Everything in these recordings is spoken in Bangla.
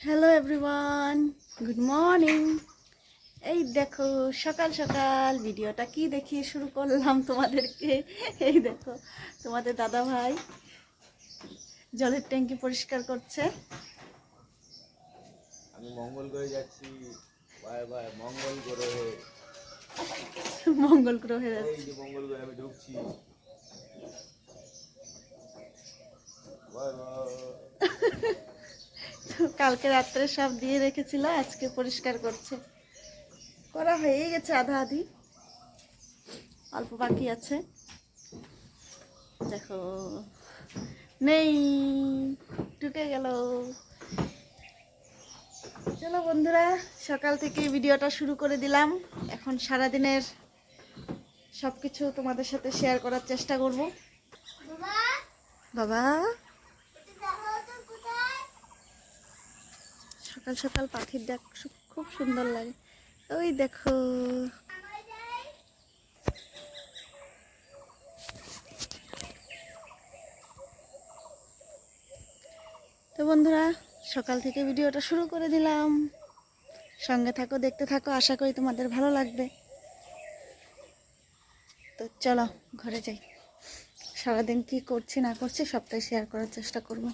হ্যালো এভরিওয়ান গুড মর্নিং এই দেখো সকাল সকাল ভিডিওটা কি দেখিয়ে শুরু করলাম তোমাদেরকে? এই দেখো তোমাদের দাদা ভাই জলের ট্যাঙ্কি পরিষ্কার করছে। আমি মঙ্গল গ্রহে যাচ্ছি। বাই বাই মঙ্গল গ্রহে। মঙ্গল গ্রহের এই যে মঙ্গল গ্রহে আমি ঢুকছি। Bye bye. কালকে রাত্রে সব দিয়ে রেখেছিল আজকে পরিষ্কার করছে। করা হয়ে গেছে আধা আধি। অল্প বাকি আছে। দেখো নেই ঢুকে গেল। চলো বন্ধুরা সকাল থেকে ভিডিওটা শুরু করে দিলাম। এখন সারাদিনের সব কিছু তোমাদের সাথে শেয়ার করার চেষ্টা করব। বাবা! সকাল সকাল পাখির ডাক খুব সুন্দর লাগে। ওই দেখো। তো বন্ধুরা, সকাল থেকে ভিডিওটা শুরু করে দিলাম। সঙ্গে থাকো, দেখতে থাকো, আশা করি তোমাদের ভালো লাগবে। তো চলো, ঘরে যাই। সারাদিন কি করছি, না করছি, সবটাই শেয়ার করার চেষ্টা করব।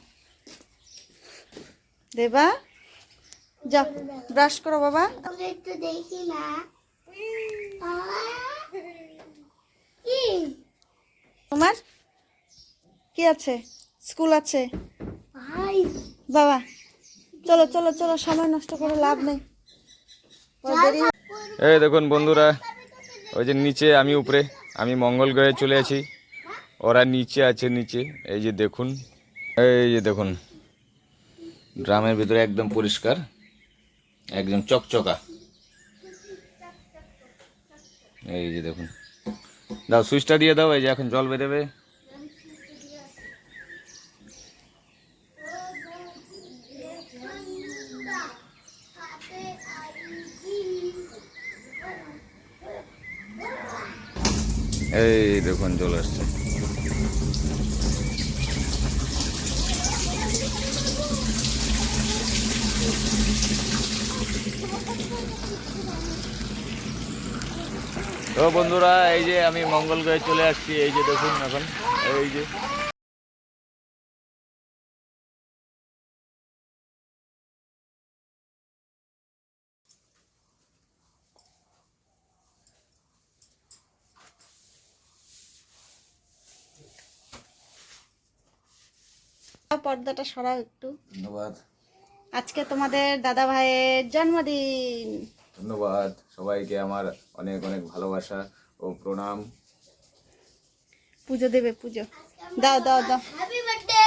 দেবা? যাও ব্রাশ করো বাবা। একটু দেখি না। তোমার? কি আছে? স্কুল আছে? বাবা চলো চলো চলো সময় নষ্ট করে লাভ নেই। এই দেখুন বন্ধুরা ওই যে নিচে আমি উপরে আমি মঙ্গল গ্রহে চলে আছি। ওরা নিচে আছে নিচে। এই যে দেখুন এই যে দেখুন। ড্রামের ভিতরে একদম পরিষ্কার। একদম চকচকা। এই যে দেখুন। দাও, সুইচটা দিয়ে দাও, এই যে এখন জল বেরোবে। এই দেখুন, জল আসছে। তো বন্ধুরা এই যে আমি মঙ্গল গ্রহে চলে আসছি এই যে দেখুন এখন এই যে। পর্দাটা সরাও একটু। ধন্যবাদ। আজকে তোমাদের দাদা ভাইয়ের জন্মদিন। ধন্যবাদ। সবাইকে আমার অনেক অনেক ভালোবাসা ও প্রণাম। পুজো দেবে পুজো। দাও দাও দাও। হ্যাপি বার্থডে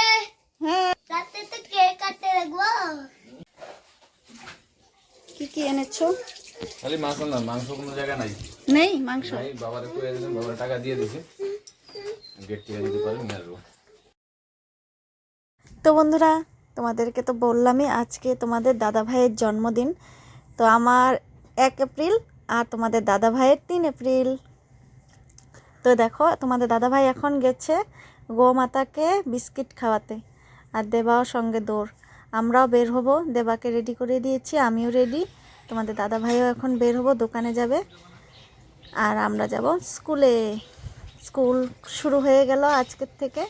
হ্যাঁ। রাতে তো কেক কাটতে রাখব কি কি এনেছো? খালি মাংস না মাংস কোনো জায়গা নাই। নেই মাংস? নাই বাবার একটু এদিন বাবার টাকা দিয়ে দিয়েছে গেট থেকে দিতে পারে নিয়ে আসব। তো বন্ধুরা তোমাদেরকে তো বললামই আজকে তোমাদের দাদা ভাইয়ের জন্মদিন। তো আমার এক এপ্রিল আর তোমাদের দাদা ভাইয়ের তিন এপ্রিল। তো দেখো তোমাদের দাদা ভাই এখন গেছে গোমাতাকে বিস্কিট খাওয়াতে আর দেবাও সঙ্গে দৌড়। আমরাও বের হব দেবাকে রেডি করে দিয়েছি আমিও রেডি তোমাদের দাদা ভাইও এখন বের হব দোকানে যাবে আর আমরা যাব স্কুলে। স্কুল শুরু হয়ে গেল আজকের থেকে।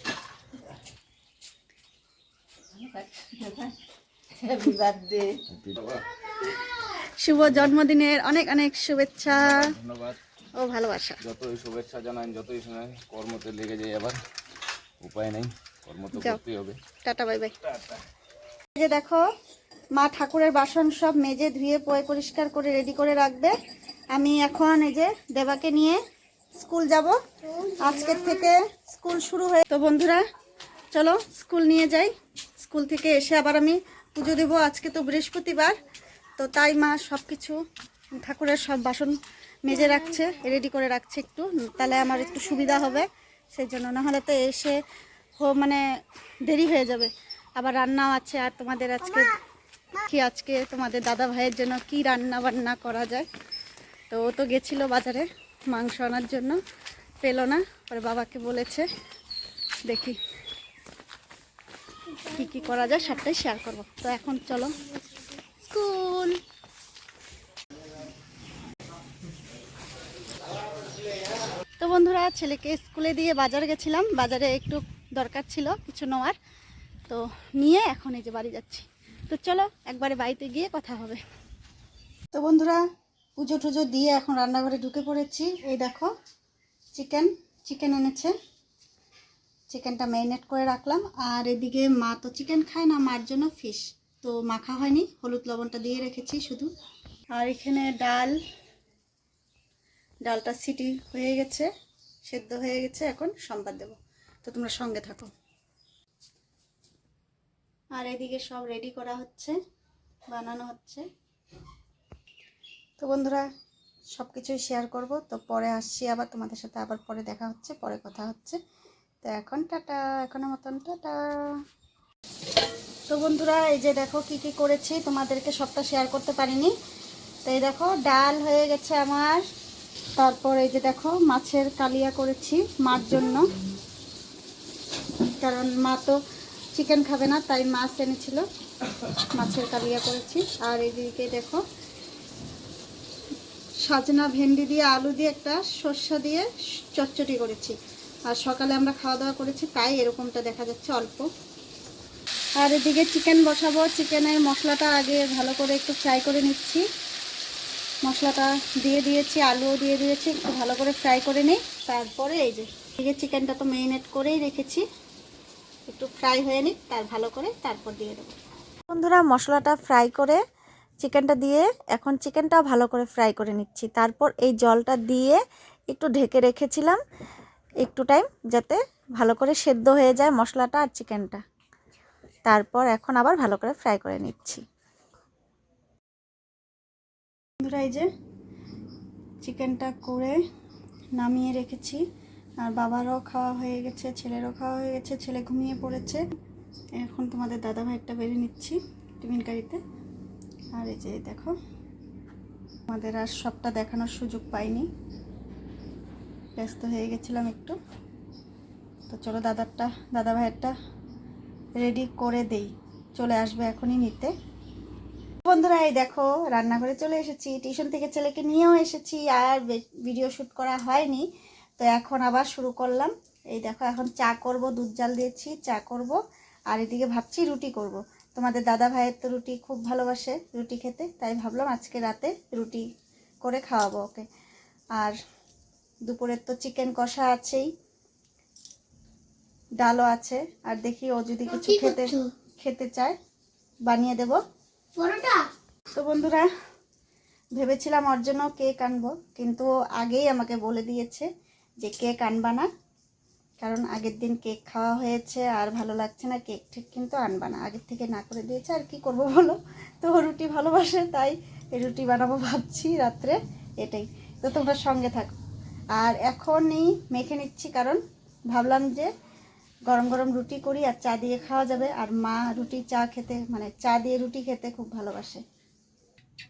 শুভ জন্মদিনের অনেক অনেক শুভেচ্ছা। ধন্যবাদ। ও ভালোবাসা। যতই শুভেচ্ছা জানান যতই শোনায় কর্মতে লেগে যাই আবার। উপায় নেই কর্ম তো করতেই হবে। Tata bye bye. এই যে দেখো মা ঠাকুরের বাসন সব মেজে ধুয়ে পয় পরিষ্কার করে রেডি করে রাখবে। আমি এখন এই যে দেবাকে নিয়ে স্কুল যাব। আজকের থেকে স্কুল শুরু হয়ে তো বন্ধুরা চলো স্কুল নিয়ে যাই। স্কুল থেকে এসে আবার আমি পুজো দেবো। আজকে তো বৃহস্পতিবার। তো তাই মা সব কিছু ঠাকুরের সব বাসন মেজে রাখছে রেডি করে রাখছে একটু। তাহলে আমার একটু সুবিধা হবে সেই জন্য নাহলে তো এসে হো- মানে দেরি হয়ে যাবে। আবার রান্নাও আছে, আর তোমাদের আজকে কি আজকে তোমাদের দাদা ভাইয়ের জন্য কি রান্না বান্না করা যায়? তো ও তো গেছিল বাজারে মাংস আনার জন্য, পেল না। পরে বাবাকে বলেছে, দেখি কি কি করা যায়, সবটাই শেয়ার করব। তো এখন চলো স্কুল তো বন্ধুরা, ছেলেকে স্কুলে দিয়ে বাজার গেছিলাম। বাজারে একটু দরকার ছিল, কিছু নেওয়ার। তো নিয়ে এখন এই যে বাড়ি যাচ্ছি। তো চলো, একবারে বাড়িতে গিয়ে কথা হবে। তো বন্ধুরা, পুজো টুজো দিয়ে এখন রান্নাঘরে ঢুকে পড়েছি। এই দেখো, চিকেন চিকেন এনেছে। চিকেনটা ম্যারিনেট করে রাখলাম। আর এদিকে মা তো চিকেন খায় না, মার জন্য ফিশ। তো মাখা হয়নি, হলুদ লবণটা দিয়ে রেখেছি শুধু। আর এখানে ডাল ডালটা সিটি হয়ে গেছে, সেদ্ধ হয়ে গেছে, এখন সম্বাদ দেবো। তো তোমরা সঙ্গে থাকো। আর এদিকে সব রেডি করা হচ্ছে, বানানো হচ্ছে। তো বন্ধুরা সব কিছুই শেয়ার করব। তো পরে আসছি আবার তোমাদের সাথে, আবার পরে দেখা হচ্ছে, পরে কথা হচ্ছে। তো এখন টাটা এখনের মতন টাটা। তো বন্ধুরা, এই যে দেখো কি কি করেছি, তোমাদেরকে সবটা শেয়ার করতে পারিনি। তো এই দেখো, ডাল হয়ে গেছে আমার। তারপর এই যে দেখো, মাছের কালিয়া করেছি মার জন্য। কারণ মা তো চিকেন খাবে না, তাই মাছ এনেছিল। মাছের কালিয়া করেছি। আর এদিকে দেখো, সাজনা ভেন্ডি দিয়ে, আলু দিয়ে একটা সর্ষা দিয়ে চচ্চড়ি করেছি। আর সকালে আমরা খাওয়া দাওয়া করেছি, তাই এরকমটা দেখা যাচ্ছে অল্প। আর এদিকে চিকেন বসাবো। চিকেনের মশলাটা আগে ভালো করে একটু ফ্রাই করে নিচ্ছি। মশলাটা দিয়ে দিয়েছি, আলুও দিয়ে দিয়েছি, একটু ভালো করে ফ্রাই করে নিই। তারপরে এই যে এদিকে চিকেনটা তো মেরিনেট করেই রেখেছি। একটু ফ্রাই হয়ে নিই তার ভালো করে তারপর দিয়ে দেবো। বন্ধুরা, মশলাটা ফ্রাই করে চিকেনটা দিয়ে এখন চিকেনটাও ভালো করে ফ্রাই করে নিচ্ছি। তারপর এই জলটা দিয়ে একটু ঢেকে রেখেছিলাম একটু টাইম যাতে ভালো করে সেদ্ধ হয়ে যায় মশলাটা আর চিকেনটা তারপর এখন আবার ভালো করে ফ্রাই করে নিচ্ছি। বন্ধুরা, এই যে চিকেনটা করে নামিয়ে রেখেছি। আর বাবারও খাওয়া হয়ে গেছে, ছেলেরও খাওয়া হয়ে গেছে, ছেলে ঘুমিয়ে পড়েছে। এখন তোমাদের দাদা ভাইয়েরটা বেড়ে নিচ্ছি টিফিন গাড়িতে আর এই যে দেখো আমাদের আর সবটা দেখানোর সুযোগ পাইনি। ব্যস্ত হয়ে গেছিলাম একটু। তো চলো দাদারটা দাদা ভাইয়েরটা রেডি করে দেই। চলে আসবে এখনই নিতে। বন্ধুরা এই দেখো রান্নাঘরে চলে এসেছি টিউশন থেকে ছেলেকে নিয়েও এসেছি আর ভিডিও শ্যুট করা হয়নি। তো এখন আবার শুরু করলাম। এই দেখো এখন চা করব দুধ জাল দিয়েছি চা করব আর এদিকে ভাবছি রুটি করব। তোমাদের দাদা ভাইয়ের তো রুটি খুব ভালোবাসে রুটি খেতে তাই ভাবলাম আজকে রাতে রুটি করে খাওয়াবো ওকে। আর দুপুরের তো চিকেন কষা আছেই ডালও আছে আর দেখি ও যদি কিছু খেতে খেতে চায় বানিয়ে দেবো। তো বন্ধুরা, ভেবেছিলাম ওর জন্য কেক আনব, কিন্তু আগেই আমাকে বলে দিয়েছে যে কেক আনবা না, কারণ আগের দিন কেক খাওয়া হয়েছে আর ভালো লাগছে না, কেক ঠিক কিন্তু আনবা না। আগের থেকে না করে দিয়েছে, আর কি করব বলো? তো রুটি ভালোবাসে, তাই রুটি বানাবো ভাবছি রাত্রে, এটাই। তো তোমরা সঙ্গে থাকো। আর এখনই মেখে নিচ্ছি, কারণ ভাবলাম যে গরম গরম রুটি করি আর চা দিয়ে খাওয়া যাবে। আর মা রুটি চা খেতে মানে চা দিয়ে রুটি খেতে খুব ভালোবাসে।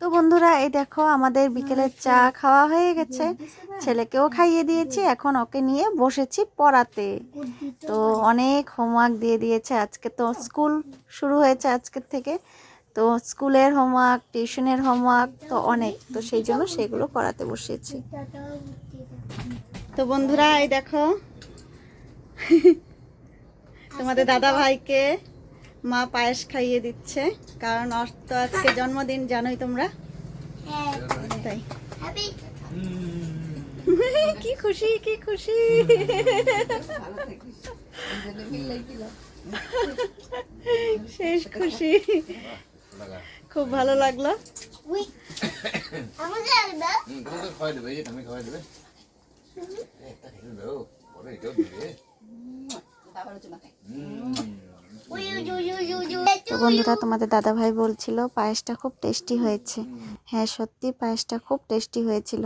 তো বন্ধুরা এই দেখো আমাদের বিকেলের চা খাওয়া হয়ে গেছে। ছেলেকেও খাইয়ে দিয়েছি এখন ওকে নিয়ে বসেছি পড়াতে। তো অনেক হোমওয়ার্ক দিয়ে দিয়েছে। আজকে তো স্কুল শুরু হয়েছে আজকের থেকে। তো স্কুলের হোমওয়ার্ক টিউশনের হোমওয়ার্ক তো অনেক। তো সেই জন্য সেগুলো করাতে বসেছি তো বন্ধুরা এই দেখো। তোমাদের দাদা ভাইকে মা পায়েস খাইয়ে দিচ্ছে কারণ ওর তো আজকে জন্মদিন জানোই তোমরা? হ্যাঁ তাই। কি খুশি কি খুশি। শেষ খুশি। খুব ভালো লাগল। আমাকে খাওয়াই দেবে তুমি খাওয়াই দেবে। তো বন্ধুরা তোমাদের দাদা ভাই বলছিল পায়েসটা খুব টেস্টি হয়েছে। হ্যাঁ সত্যি পায়েসটা খুব টেস্টি হয়েছিল।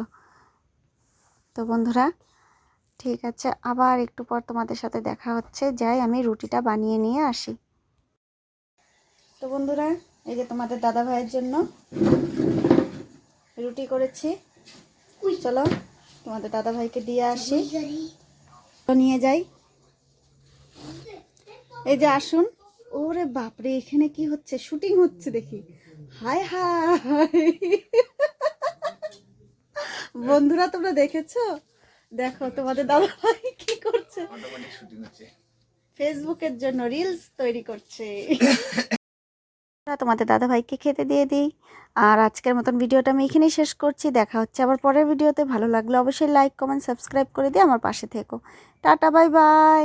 তো বন্ধুরা ঠিক আছে আবার একটু পর তোমাদের সাথে দেখা হচ্ছে। যাই আমি রুটিটা বানিয়ে নিয়ে আসি। তো বন্ধুরা এই যে তোমাদের দাদা ভাইয়ের জন্য রুটি করেছি। চলো তোমাদের দাদা ভাইকে দিয়ে আসি। নিয়ে যাই। এই যে আসুন। ওরে বাপরে এখানে কি হচ্ছে? শুটিং হচ্ছে দেখি। Hi hi. বন্ধুরা তোমরা দেখেছ? দেখো তোমাদের দাদা ভাই কি করছে? ফেসবুকের জন্য রিলস তৈরি করছে। তোমাদের দাদা ভাইকে খেতে দিয়ে দিই। আর আজকের মতন ভিডিওটা আমি এখানেই শেষ করছি। দেখা হচ্ছে আবার পরের ভিডিওতে। ভালো লাগলে অবশ্যই লাইক কমেন্ট সাবস্ক্রাইব করে দিয়ে আমার পাশে থেকো। Tata bye by